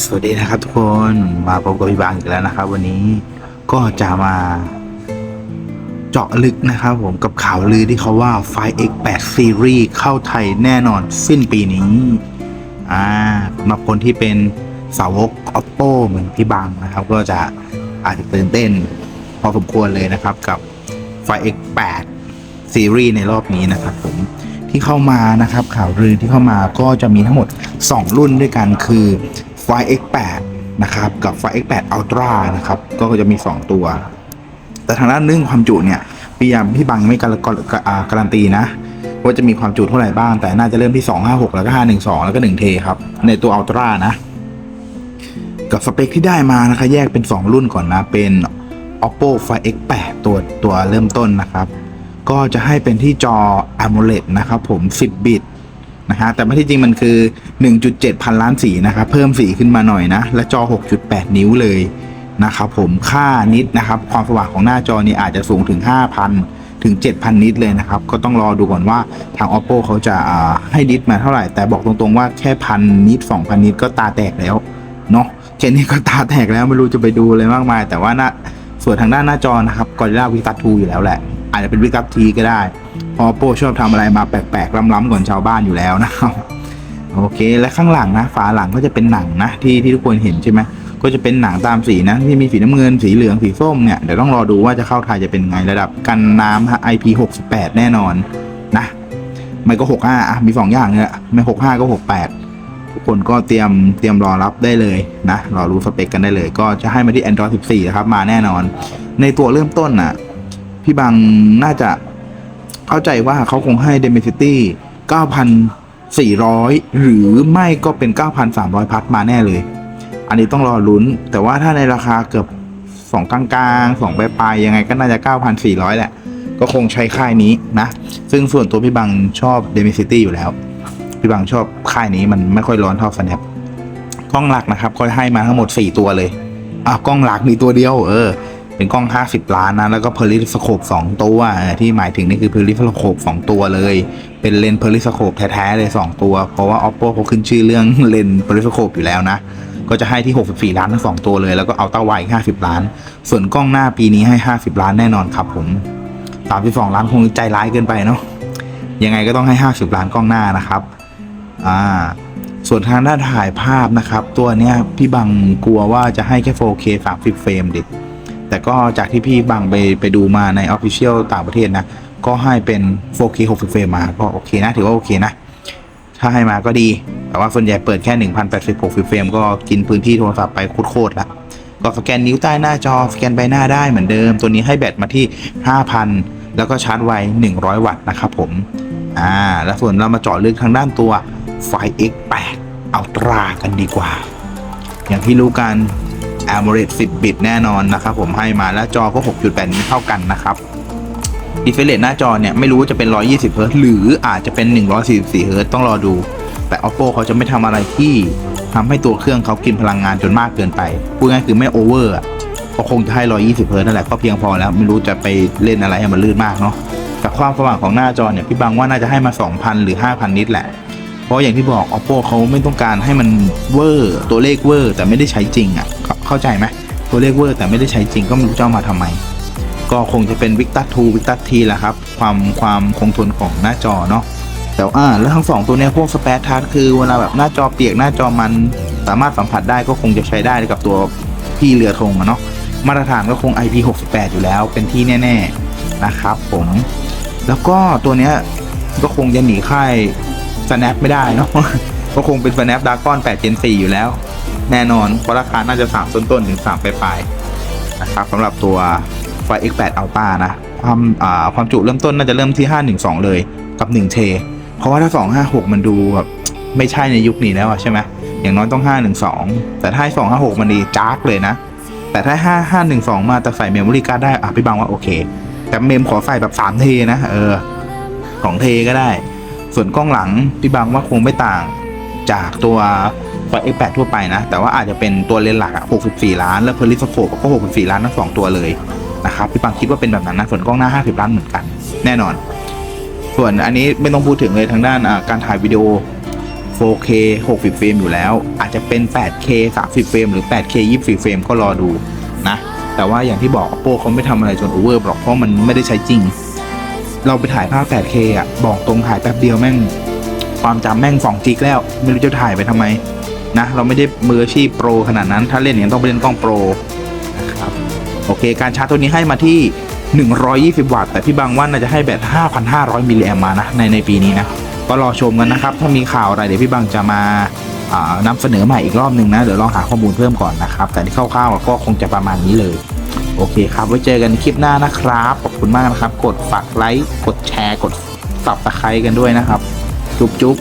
สวัสดีนะครับทุกคนมาพบกับพี่บางอีกแล้วนะครับ วันนี้ก็จะมา เจาะลึกนะครับ ผมกับข่าวลือที่เขาว่าไฟ X8 Series เข้าไทยแน่นอนสิ้นปีนี้อ่าสำหรับคนที่เป็นสาวก Oppo เหมือนพี่บางนะครับ ก็จะอาจจะตื่นเต้น พอสมควรเลยนะครับกับไฟ X8 Series ในรอบนี้นะครับผมที่เข้ามานะครับข่าวลือที่เข้ามาก็จะมีทั้งหมด 2 รุ่นด้วยกันคือไฟ X8 นะครับกับไฟ X8 Ultra นะครับก็จะมี 2 ตัว แต่ทางด้านเรื่องความจุเนี่ยพี่ยามพี่บังไม่การันอ่าการันตีนะว่าจะมีความจุเท่าไหร่บ้าง แต่น่าจะเริ่มที่ 256 แล้วก็ 512 แล้วก็ 1T ครับ ในตัว Ultra นะ กับสเปคที่ได้มานะคะ แยกเป็น 2 รุ่นก่อนนะ เป็น Oppo Find X8 ตัวตัวเริ่มต้นนะครับ ก็จะให้เป็นที่จอ AMOLED นะครับผม 10 บิต นะฮะแต่ไม่ที่จริงมันคือ 1.7 พันล้านสีนะครับเพิ่มสีขึ้นมาหน่อยนะ และจอ 6.8 นิ้วเลยนะครับผมค่านิดนะครับ ความสว่างของหน้าจอนี่อาจจะสูงถึง 5,000 ถึง 7,000 นิตเลยนะครับ ก็ต้องรอดูก่อนว่าทาง oppo เขาจะาให้นิตมาเท่าไหร่ แต่บอกตรงๆว่าแค่พันนิต2,000 นิตก็ตาแตกแล้วเนาะแค่นี้ก็ตาแตกแล้วไม่รู้จะไปดูเลยมากมาย แต่ว่าหน้าส่วนทางด้านหน้าจอนะครับกอริล่าวิตัทูอยู่แล้วแหละ อาจจะเป็นวิตัทีก็ได้พอโปชอบทำอะไรมาแปลกๆล้ำๆก่อนชาวบ้านอยู่แล้วนะครับโอเคและข้างหลังนะฝาหลังก็จะเป็นหนังนะที่ที่ทุกคนเห็นใช่ไหมก็จะเป็นหนังตามสีนะที่มีสีน้ำเงินสีเหลืองสีส้มเนี่ยเดี๋ยวต้องรอดูว่าจะเข้าไทยจะเป็นไงระดับกันน้ำ IP68 แน่นอนนะไม่ก็ 65อะมีสองย่างเนี่ยไม่ 65 ก็ 68 ทุกคนก็เตรียมเตรียมรอรับได้เลยนะรอรู้สเปคกันได้เลย ก็จะให้มาที่ Android 14 นะครับ มาแน่นอน ในตัวเริ่มต้นน่ะ พี่บังน่าจะเข้าใจว่าเขาคงให้ Dimensity 9,400 หรือไม่ก็เป็น 9,300 พัทมาแน่เลย อันนี้ต้องรอลุ้น แต่ว่าถ้าในราคาเกือบ 2 กลางๆ 2 ปลายๆ ยังไงก็น่าจะ 9,400 แหละ ก็คงใช้ค่ายนี้นะ ซึ่งส่วนตัวพี่บังชอบ Dimensity อยู่แล้ว พี่บังชอบค่ายนี้มันไม่ค่อยร้อนเท่า Snap กล้องหลักนะครับก็ให้มาทั้งหมด 4 ตัวเลยอะกล้องหลักมีตัวเดียวเออ เป็นกล้อง 50 ล้านนะแล้วก็เพลิสโคป2ตัว ที่หมายถึงนี่คือเพลิสโคป2ตัวเลย เป็นเลนส์เพลิสโคปแท้ๆเลย 2 ตัว เพราะว่า oppo เขาขึ้นชื่อเรื่องเลนส์เพลิสโคปอยู่แล้วนะ ก็จะให้ที่ 64 ล้านทั้ง2ตัวเลย แล้วก็เอาต้าไวอีก50 ล้าน ส่วนกล้องหน้าปีนี้ให้ 50 ล้านแน่นอนครับผม32 ล้านคงใจร้ายเกินไปเนาะยังไงก็ต้องให้ 50 ล้านกล้องหน้านะครับอ่าส่วนทางด้านถ่ายภาพนะครับ ตัวเนี้ยพี่บังกลัวว่าจะให้แค่ 4K 30เฟรมเดิ แต่ก็จากที่พี่บังไปไปดูมาใน Official ต่างประเทศนะ ก็ให้เป็น 4K 60เฟรมมาก็โอเคนะ ถือว่าโอเคนะ ถ้าให้มาก็ดี แต่ว่าส่วนใหญ่เปิดแค่ 1080 60เฟรมก็กินพื้นที่โทรศัพท์ไปโคตรๆละก็สแกนนิ้วใต้หน้าจอสแกนใบหน้าได้เหมือนเดิม ตัวนี้ให้แบตมาที่ 5,000 แล้วก็ชาร์จไว 100 วัตต์นะครับผมอ่าแล้วส่วนเรามาเจาะลึกทางด้านตัวไฟ X8 Ultra กันดีกว่า อย่างที่รู้กัน AMOLED 10 บิตแน่นอนนะครับผมให้มาแล้วจอก็ 6.8นิ้วเท่ากันนะครับดิเฟเ e หน้าจอเนี่ยไม่รู้ว่าจะเป็น 120เฮิรตหรืออาจจะเป็น 144เฮิรตซ์ต้องรอดู แต่ Oppo เขาจะไม่ทำอะไรที่ทำให้ตัวเครื่องเขากินพลังงานจนมากเกินไปพูดง่ายคือไม่โอเวอร์ก็คงจะให้ 120เฮิรตซ์นั่นแหละก็เพียงพอแล้วไม่รู้จะไปเล่นอะไรให้มันลื่นมากเนาะแต่ความสว่างของหน้าจอเนี่ยพี่บังว่าน่าจะให้มา 2,000 หรือ 5,000 นิตแหละ เพราะอย่างที่บอก oppo เขาไม่ต้องการให้มันเวอร์ตัวเลขเวอร์แต่ไม่ได้ใช้จริงอะ เข้าใจไหมตัวเลขเวอร์แต่ไม่ได้ใช้จริงก็ไม่รู้จะเอามาทำไม ก็คงจะเป็น Victa 2 Victa T แหละครับ ความความคงทนของหน้าจอเนาะแต่อ่าแล้วทั้งสองตัวเนี้ยพวกสเปซทัชคือเวลาแบบหน้าจอเปียกหน้าจอมันสามารถสัมผัสได้ก็คงจะใช้ได้กับตัวพี่เรือธงอะเนาะมาตรฐานก็คง IP68 อยู่แล้วเป็นที่แน่ ๆนะครับผมแล้วก็ตัวเนี้ยก็คงจะหนีค่าย snap ไม่ได้เนาะก็คงเป็น snap dragon 8 gen 4อยู่แล้ว แน่นอนเพราะราคาน่าจะ 3 ต้นต้นถึง 3 ปลายๆนะครับสำหรับตัวไฟ X8 Ultra นะ ความอ่าความจุเริ่มต้นน่าจะเริ่มที่ 512 เลยกับ 1 เท เพราะว่าถ้า 256 มันดูแบบไม่ใช่ในยุคนี้แล้วใช่ไหมอย่างน้อยต้อง 512 แต่ถ้า 256 มันดีจ้ากเลยนะ แต่ถ้า 5 512 มาแต่ใส่เมมโมรี่การ์ดได้อะพี่บังว่าโอเค แต่เมมขอใส่แบบ 3 เทนะเออ2เทก็ได้ ส่วนกล้องหลังพี่บังว่าคงไม่ต่างจากตัว ไฟ X8 ทั่วไปนะ แต่ว่าอาจจะเป็นตัวเลนส์หลักอะ64 ล้าน แล้วเพลิสโคปก็ 64 ล้านทั้งสองตัวเลยนะครับพี่บังคิดว่าเป็นแบบนั้นนะส่วนกล้องหน้า 50 ล้านเหมือนกัน แน่นอน ส่วนอันนี้ไม่ต้องพูดถึงเลยทางด้านการถ่ายวิดีโอ 4K 60 เฟรมอยู่แล้ว อาจจะเป็น 8K 30 เฟรมหรือ 8K 24 เฟรมก็รอดูนะแต่ว่าอย่างที่บอก Oppo เขาไม่ทำอะไรจนโอเวอร์หรอกเพราะมันไม่ได้ใช้จริง เราไปถ่ายภาพ 8K อะบอกตรงถ่ายแป๊บเดียวแม่ง ความจำแม่ง2จิกแล้ว ไม่รู้จะถ่ายไปทำไม นะเราไม่ได้มืออาชีพโปรขนาดนั้น ถ้าเล่นอย่างต้องไปเล่นกล้องโปรนะครับโอเค การชาร์จตัวนี้ให้มาที่ 120 วัตต์ แต่พี่บางว่าน่าจะให้แบต 5,500 มิลลิแอมมานะในในปีนี้นะ ก็รอชมกันนะครับ ถ้ามีข่าวอะไรเดี๋ยวพี่บางจะมาานำเสนอใหม่อีกรอบหนึ่งนะ เดี๋ยวลองหาข้อมูลเพิ่มก่อนนะครับ แต่ที่คร่าวๆก็คงจะประมาณนี้เลย โอเคครับ ไว้เจอกันในคลิปหน้านะครับ ขอบคุณมากนะครับ กดฝากไลค์ กดแชร์ กดสับตะไคร้กันด้วยนะครับ จุ๊บจุ๊บ